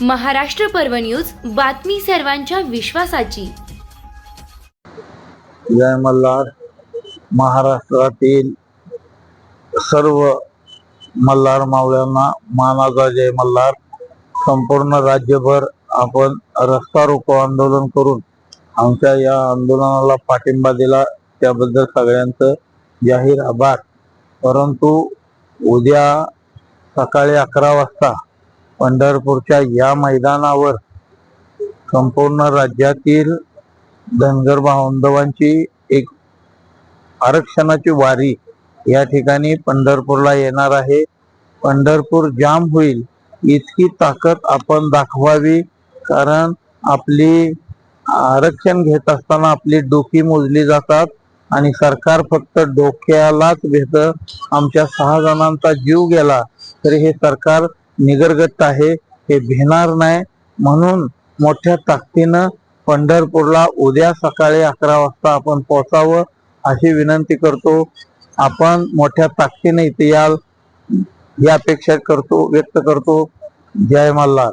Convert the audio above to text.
महाराष्ट्र पर्व न्यूज बातमी सर्वांच्या विश्वासाची. जय मल्हार. महाराष्ट्रातील सर्व मल्हार मावळ्यांना मानाचा जय मल्हार. संपूर्ण राज्यभर आपण रस्ता रोको आंदोलन करून आमच्या या आंदोलनाला पाठिंबा दिला. त्याबद्दल सगळ्यांचं जाहीर आभार. परंतु उद्या सकाळी अकरा वाजता पंढरपूरच्या या मैदानावर संपूर्ण राज्यातील धनगर बांधवांची एक आरक्षणाची वारी या ठिकाणी पंढरपूरला येणार आहे. पंढरपूर जाम होईल इतकी ताकद आपण दाखवावी कारण आपली आरक्षण घेत असताना आपली डोकी मोजली जातात आणि सरकार फक्त डोक्यालाच घेत. आमच्या सहा जणांचा जीव गेला तरी हे सरकार निगरगत आहे हे भिणार नाही. म्हणून मोठ्या ताकदीनं पंढरपूरला उद्या सकाळी अकरा वाजता आपण पोहोचावं अशी विनंती करतो. आपण मोठ्या ताकदीने इथे याल ही अपेक्षा करतो व्यक्त करतो. जय मल्हार.